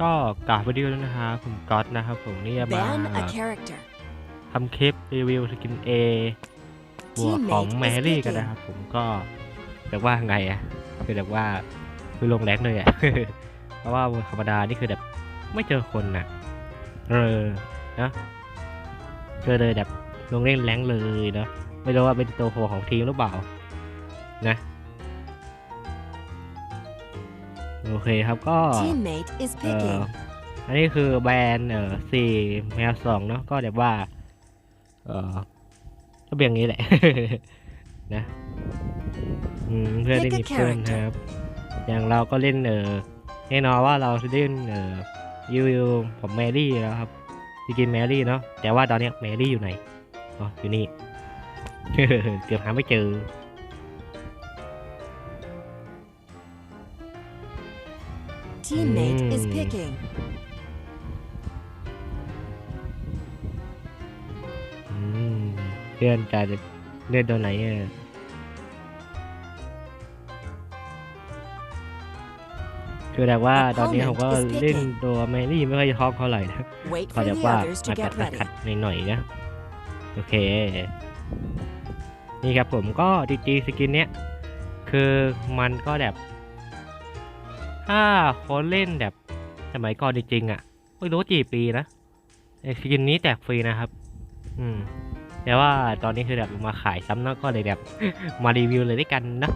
ก็กราบสวัสดีด้วยนะครับผมก๊อตนะครับผมนี่จะมา Ban a character. ทำคลิปรีวิวสกิน A บวกของ Teammate แม is รี่กัน picking นะครับผมก็แบบว่าไงอะคือแบบว่าคือลงแรงเลยอะเพราะว่าบนธรรมดานี่คือแบบไม่เจอคนน่ะเออนะเจอเลยแบบลงเล่นแรงเลยเนาะไม่รู้ว่าเป็นตัวโหของทีมหรือเปล่า นะ โอเคครับก็ Teammate is เอ่อ picking. อันนี้คือแบรนด์เอ่อสี่แมวสองเนาะก็แบบว่า เออก็เป็นอย่างนี้แหละ นะอืมเพื่อนได้มีเพื่อนนะครับ อย่างเราก็เล่นเออแน่นอนว่าเราจะเล่นเออยูวิวผมแมรี่แล้วครับจะกินแมรี่เนาะแต่ว่าตอนเนี้ยแมรี่อยู่ไหนอ๋ออยู่นี่เกือบหาไม่เจอ Teammate is Mm. picking. อืมเพื่อนจะเล่นตัวไหนอะคือแบบว่าตอนนี้ผมก็เล่นตัวแมรี่ไม่ค่อยชอบเท่าไหร่นะ Wait ขอ for แบบ the ว่า others to มาขัด get มา ready. ขัดหน่อยๆนะ โอเค นี่ครับผมก็จริงๆสกินเนี้ย คือมันก็แบบ ถ้าคนเล่นแบบสมัยก่อนจริงๆอะ ไม่รู้กี่ปีนะไอสกินนี้แจกฟรีนะครับ อืม แต่ว่าตอนนี้คือแบบมาขายซ้ำเนอะก็เลยแบบ มารีวิวเลยด้วยกันนะ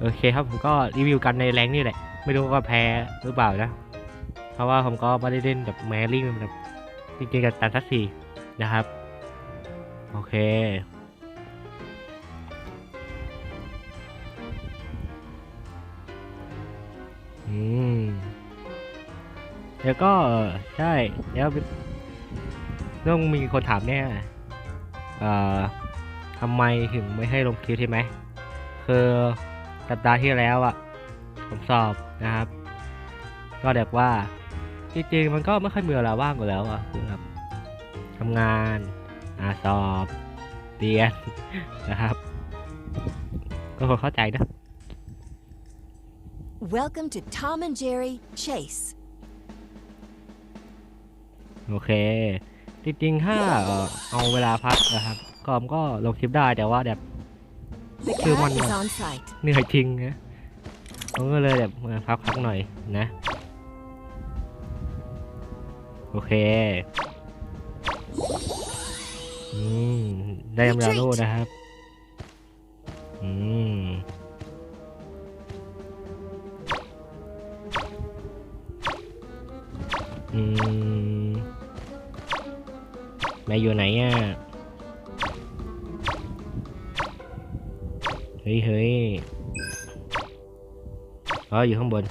โอเคครับผมก็รีวิวกันในแรงนี่แหละ ไม่รู้ว่าแพ้หรือเปล่านะ เพราะว่าผมก็ไม่ได้เล่นแบบแมรี่แบบจริงๆกับตันทัศสีนะครับ โอเค แล้วก็ใช่แล้วต้องมีคนถามเนี่ยเอ่อทำไมถึงไม่ให้ลงคลิปใช่ไหมคือสัปดาห์ที่แล้วอะ่ะ ผมสอบนะครับ ก็แบบว่าจริงๆมันก็ไม่ค่อยมีเวลาว่างอยู่แล้วอะ่ะคือแบบทำงานอาสอบเรียนนะครับ ก็คงเข้าใจนะ Welcome to Tom and Jerry Chase. โอเค จริงๆ ถ้าเอ่อเอาเวลาพักนะครับก็มนก็ลงคลิปได้แต่ว่าแบบ The Chưa cat ngoan is mà. on site. เหนื่อยจริงนะผมก็เลยแบบมาพักพักหน่อยนะ โอเคอืมได้ยำราโน่นะครับ อืมอืม แม่อยู่ไหนอะ เฮ้ยเฮ้ยอ๋ออยู่ข้างบน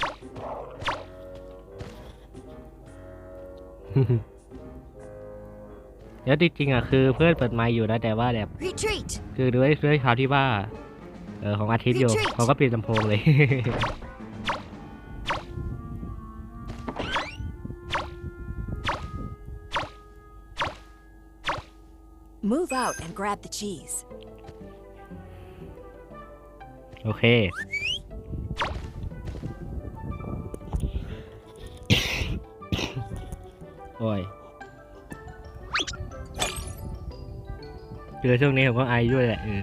เดี๋ยวจริงๆอะคือเพื่อนเปิดไมค์อยู่นะแต่ว่าแบบ Retreat. คือด้วยด้วยข่าวที่ว่า เออของอาทิตย์อยู่ Retreat เขาก็ปิดลำโพงเลย Move out and grab the cheese. โอเค โอ้ยคือช่วงนี้ผมก็ไอด้วยแหละเออ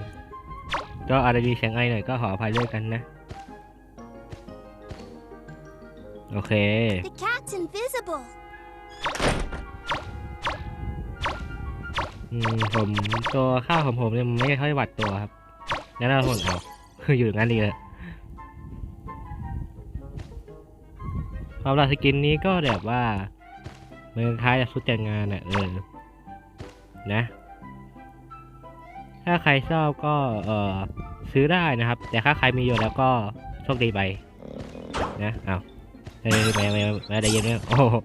ก็อาจจะมีเสียงไอหน่อยก็ขออภัยด้วยกันนะ โอเค The cat's invisible. ผมตัวข้าวของผมเนี่ยไม่ค่อยหวัดตัวครับแล้วเราคนเอาคืออยู่อย่างนั้นดีเลยความราสกินนี้ก็แบบว่าเหมือนคล้ายกับชุดแต่งงานอะเออนะ ถ้าใครชอบก็เออซื้อได้นะครับ แต่ถ้าใครมีอยู่แล้วก็โชคดีไปนะเอาเฮ้ยแมวแมวแมวได้ยินไหมโอ้โห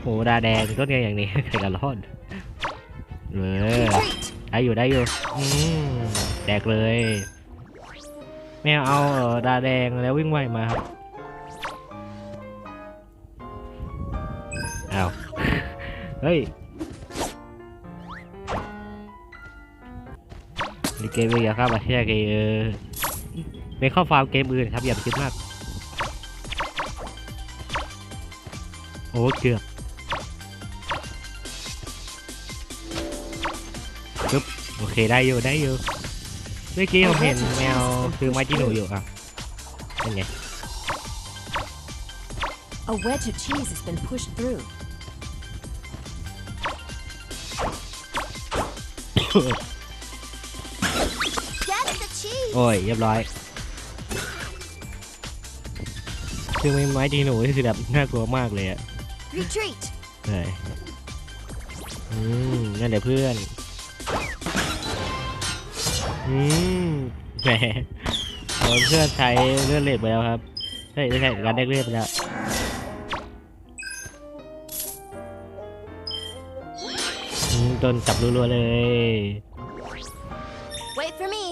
โหดาแดงต้นเนี้ยอย่างนี้ใครกันรอด เออได้อยู่ได้อยู่แดกเลยแมวเอาดาแดงแล้ววิ่งไวมาครับเอาเฮ้ยมีเกมอื่นอย่าเข้ามาแช่เกมไม่เข้าฟาร์มเกมอื่นครับอย่าไปคิดมากโอ้เกือบ โอเคได้อยู่ได้อยู่เมื่อกี้ผมเห็นแมวซื้อไม้ที่หนูอยู่อะนั่นไง A wedge of cheese has been pushed through. Get the cheese. โอ้ยเรียบร้อย คือไม้ที่หนูนี่คือแบบน่ากลัวมากเลยอะ Retreat. ใช่อืมนั่นแหละเพื่อน อืมแหมโดนเพื่อนใช้เลือดเล็ดไปแล้วครับใช่ไม่ใช่การได้เลือดไปแล้วอืมโดนจับรัวๆเลย Wait for me.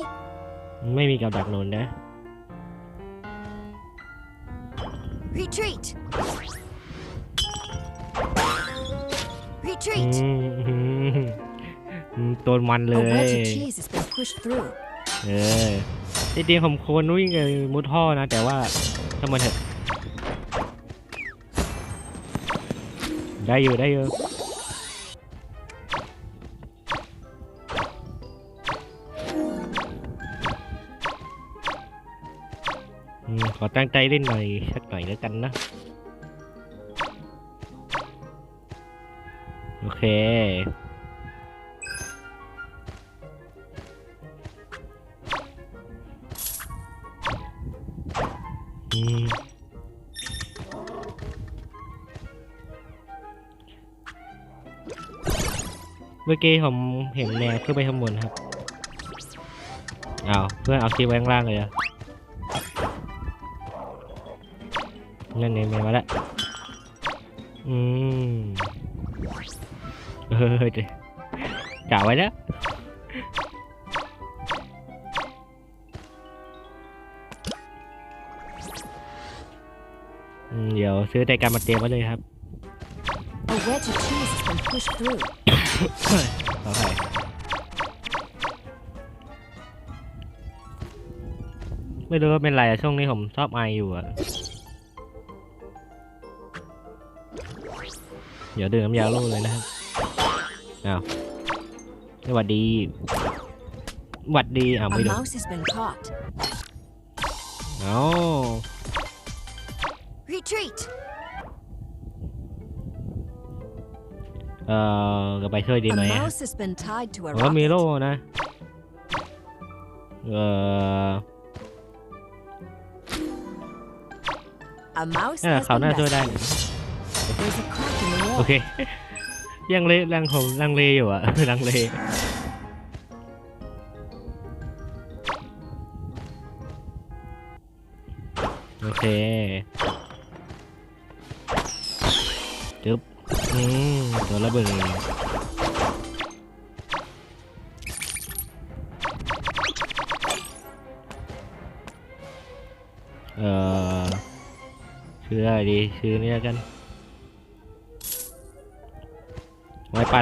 ไม่มีกับดักหนุนนะ Retreat. อื Retreat. มอืมอืมโดนมันเล A ย push through. เออจริงๆผมควรวิ่งเลยมุดท่อนะ แต่ว่าถ้ามันเถอะได้อยู่ได้อยู่อืมขอตั้งใจเล่นหน่อยสักหน่อยแล้วกันนะ โอเค เมื่อกี้ผมเห็นแนวขึ้นไปข้างบนครับอ้าวเพื่อนเอาชีไว้ข้างล่างเลยอะนั่นไงแมวมาแล้วอืมเออเดี๋ยวกะไว้แล้ว เดี๋ยวซื้อใจการมาเตรียมไว้เลยครับ A wedge of cheese has been pushed through. ขออภัยไม่รู้ว่าเป็นไรอะช่วงนี้ผมชอบไออยู่อะเดี๋ยวดื่มน้ำยาลูกเลยนะครับอ้าวสวัสดีสวัสดีอ้าว A ไม่ดู mouse has been caught. เอ้า Retreat. เอ่อก็ไปช่วยดี A ไหมอะ mouse has been tied to a ผมว่ามีโล่ rocket. นะ เอ่อ A mouse เออ has เขา been น่าช่วยได้ rescued. There's a crack in the โอ wall. เค ยังเลลังผมลังเลอยู่อะ ลังเล โอเค จึ๊บอืมตัวระเบิดเอ่อชื่ออะไรดีชื่อนี้แล้วกันไว้ปลา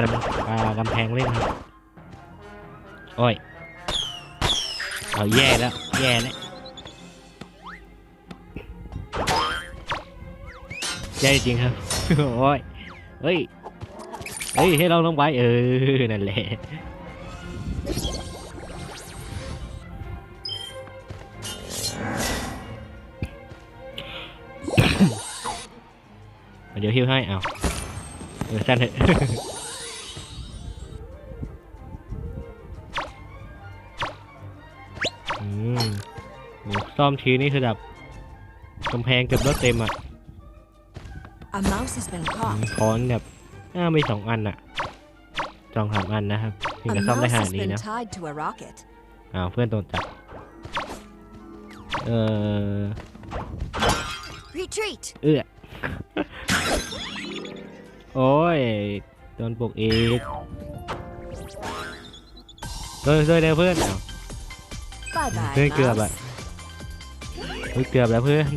ปลากำแพงเล่นครับโอ้ยเอาแย่แล้วแย่แล้วแย่จริงครับ โอ้ยเฮ้ย เฮ้ย ให้เราลงไปเออ นั่นแหละ เดี๋ยวฮิวให้ เอาเออสั้นเถอะอืมซ่อมทีนี่คือแบบกำแพงเกือบรถเต็มอะ A mouse has been อืม caught. ค้อนแบบน่ามีสองอันอะสองสามอันนะครับถึง A จะซ่อมได้ mouse ขนา has ดนี้ been นะ tied to a rocket. อ้าวเพื่อนโดนจับเออ Retreat. เอื้อ โอ้ยโดนปลุกอีกช่วยช่วยเร็วเพื่อนอ้าว Bye bye. เพื่อนเกือบ mouse. อะเฮ้ยเกือบแล้วเพื่อน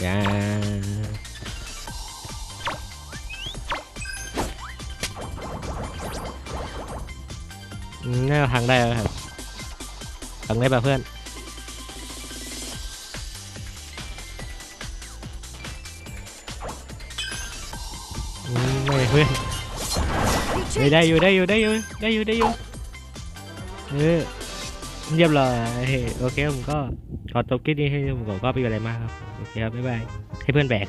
อย่าอืมน่าจะพังได้แล้วครับฟังได้ป่ะเพื่อนอืมไม่เพื่อนเฮ้ย Retreat! ได้อยู่ได้อยู่ได้อยู่ได้อยู่ได้อยู่เออเรียบร้อยโอเคผมก็ ขอจบคลิปนี้ให้ผมก็ไปอะไรมากครับ โอเคครับ บ๊ายบาย ให้เพื่อนแบก